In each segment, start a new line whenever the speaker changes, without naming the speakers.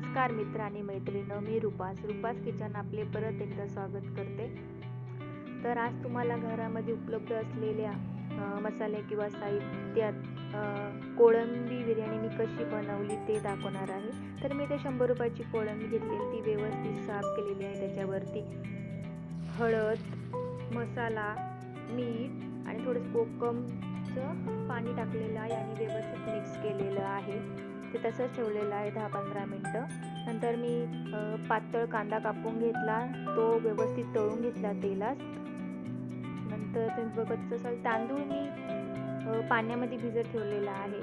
नमस्कार मित्र आणि मैत्रिणी मी रुपास. रुपास किचन आपले परत एकदा स्वागत करते. तर आज तुम्हाला घरामध्ये उपलब्ध असलेल्या मसाले किंवा साहित्यात कोळंबी बिर्याणी मी कशी बनवली ते दाखवणार आहे. तर मी ते शंभर रुपयाची कोळंबी घेतलेली ती व्यवस्थित साफ केलेली आहे. त्याच्यावरती हळद मसाला मीठ आणि थोडंसं कोकमचं पाणी टाकलेलं आहे आणि व्यवस्थित मिक्स केलेलं आहे. ते तसंच ठेवलेलं आहे दहा पंधरा मिनटं. नंतर मी पातळ कांदा कापून घेतला तो व्यवस्थित तळून घेतला तेलात. नंतर तुम्ही बघत असाल तांदूळ मी पाण्यामध्ये भिजत ठेवलेला आहे.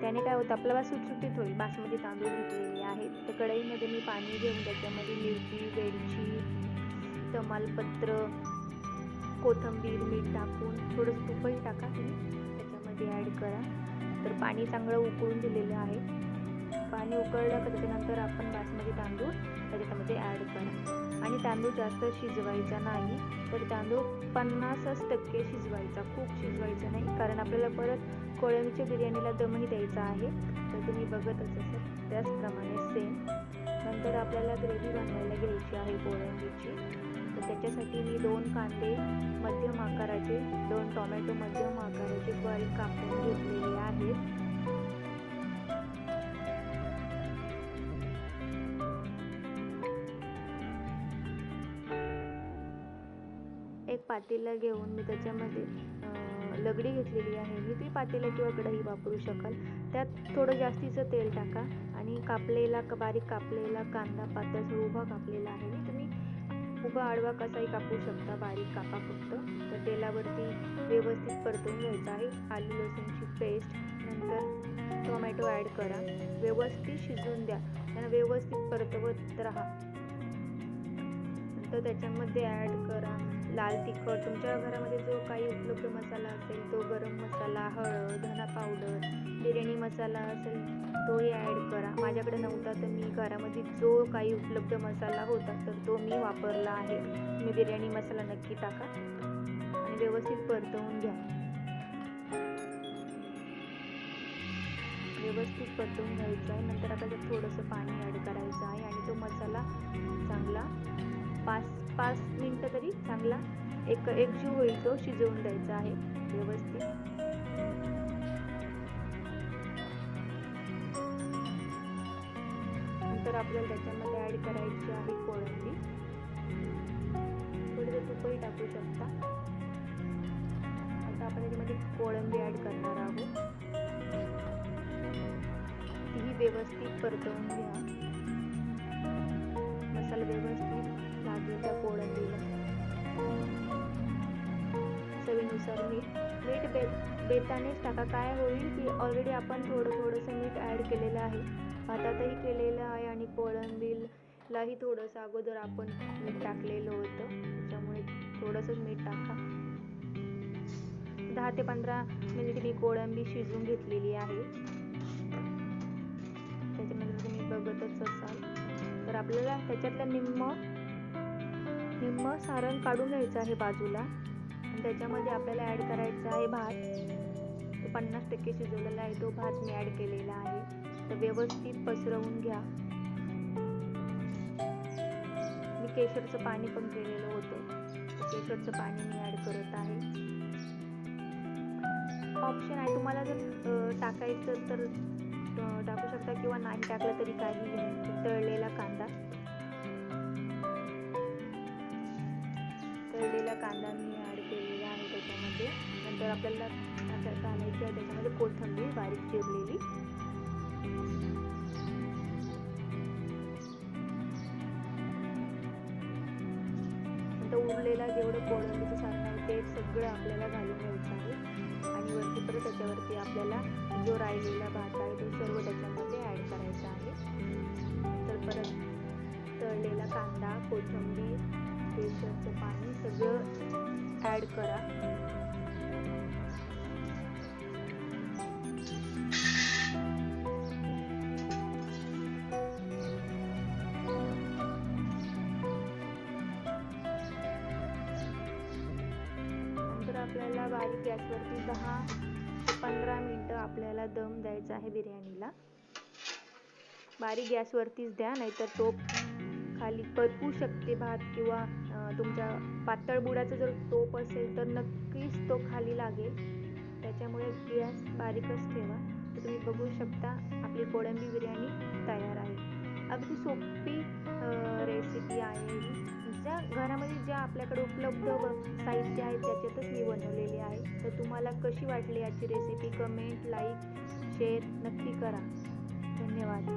त्याने काय होतं आपल्याला सुटसुटीत होईल. बासमती तांदूळ घेतलेले आहेत तर कढईमध्ये मी पाणी घेऊन त्याच्यामध्ये मिरची वेलची तमालपत्र कोथिंबीर मीठ टाकून थोडंसं तुपही टाका तुम्ही. त्याच्यामध्ये ॲड करा. तर पाणी चांगलं उकळून दिलेलं आहे. पाणी उकळलं का त्याच्यानंतर आपण बासमती तांदूळ त्याच्यामध्ये ॲड करा. आणि तांदूळ जास्त शिजवायचा नाही तर तांदूळ पन्नासच टक्के शिजवायचा खूप शिजवायचा नाही कारण आपल्याला परत कोळंबीच्या बिर्याणीला दमही द्यायचा आहे. तर तुम्ही बघतच असाल त्याचप्रमाणे सेम नंतर आपल्याला ग्रेव्ही बनवायला घ्यायची आहे कोळंबीची. त्याच्यासाठी मी दोन कांदे मध्यम आकाराचे दोन टोमॅटो मध्यम आकाराचे बारीक कापून घेतलेले आहेत. एक पातेला घेऊन मी त्याच्यामध्ये लगडी घेतलेली आहे. मी ती पातेला किंवा कढई वापरू शकाल. त्यात थोडं जास्तीचं तेल टाका आणि कापलेला बारीक कापलेला कांदा पातळ उभा कापलेला आहे. मी उभा आडवा कसाही कापू शकता बारीक कापा फक्त. तर तेलावरती व्यवस्थित परतून घ्यायचं आहे. आलू लसूणची पेस्ट नंतर टोमॅटो ॲड करा. व्यवस्थित शिजवून द्या. त्यांना व्यवस्थित परतवत राहा. नंतर त्याच्यामध्ये ॲड करा लाल तिखट. तुमच्या घरामध्ये जो काही उपलब्ध मसाला असेल तो गरम मसाला हळद धना पावडर हे मसाला असेल तोही ॲड करा. माझ्याकडे नव्हता तर मी घरामध्ये जो काही उपलब्ध मसाला होता तर तो मी वापरला आहे. तुम्ही बिर्याणी मसाला नक्की टाका आणि व्यवस्थित परतवून घ्या. व्यवस्थित परतवून घ्यायचं आहे. नंतर आपल्याला थोडंसं पाणी ॲड करायचं आहे आणि तो मसाला चांगला पाच पाच मिनटं तरी चांगला एक एकजीव होईल तो शिजवून द्यायचा आहे. व्यवस्थित. तर आपल्याला त्याच्यामध्ये ॲड करायची आहे कोळंबी. थोडंसं तुपही टाकू शकता. आता आपण त्याच्यामध्ये कोळंबी ॲड करणार आहोत. तीही व्यवस्थित परतवून घ्या. मसाला व्यवस्थित लागेल त्या कोळंबीला. चवीनुसार मीठ. मीठ बे बेतानेच टाका. काय होईल की ऑलरेडी आपण थोडं थोडंसं मीठ ॲड केलेलं आहे. भातातही केलेलं आहे आणि कोळंबीलाही थोडंसं अगोदर आपण मीठ टाकलेलं होतं. त्याच्यामुळे थोडंसंच मीठ टाका. दहा ते पंधरा मिनिट मी कोळंबी शिजवून घेतलेली आहे. त्याच्यामध्ये तुम्ही बघतच असाल. तर आपल्याला त्याच्यातलं निम्म निम्म सारण काढून घ्यायचं आहे बाजूला. त्याच्यामध्ये आपल्याला ॲड करायचा आहे भात. पन्नास टक्के शिजवलेला आहे. तो भात मी ॲड केलेला आहे. तर व्यवस्थित पसरवून घ्या. मी केशरचं पाणी पण केलेलं होतं. केशरचं पाणी मी ॲड करत आहे. ऑप्शन आहे तुम्हाला जर टाकायचं तर टाकू शकता किंवा नाही टाकलं तरी काही तळलेला कांदा. तळलेला कांदा मी ॲड केलेला आहे त्याच्यामध्ये. नंतर आपल्याला घालायची आहे त्याच्यामध्ये कोथिंबीर बारीक चिरलेली. नंतर उरलेला जेवढं कोळंबीचं सारण आहे ते सगळं आपल्याला घालून घ्यायचं आहे. आणि वरती परत त्याच्यावरती आपल्याला जो राहिलेला भात आहे तो सर्व त्याच्यामध्ये ॲड करायचा आहे. तर परत तळलेला कांदा कोथिंबीर केशरचं पाणी सगळं ॲड करा. तर आपल्याला बारीक गॅसवरती दहा ते पंधरा मिनटं आपल्याला दम द्यायचा आहे बिर्याणीला. बारीक गॅसवरतीच द्या नाहीतर टोप खाली करपू शकते भात किंवा तुमच्या पातळ बुडाचा जर टोप असेल तर नक्कीच तो खाली लागेल. त्याच्यामुळे गॅस बारीकच ठेवा. तर तुम्ही बघू शकता आपली कोळंबी बिर्याणी तयार आहे. अगदी सोपी रेसिपी आहे ही. ज्या घरामध्ये ज्या आपल्याकडे उपलब्ध साहित्य आहे त्याच्यातच मी बनवलेली आहे. तर तुम्हाला कशी वाटली याची रेसिपी कमेंट लाईक शेअर नक्की करा. धन्यवाद.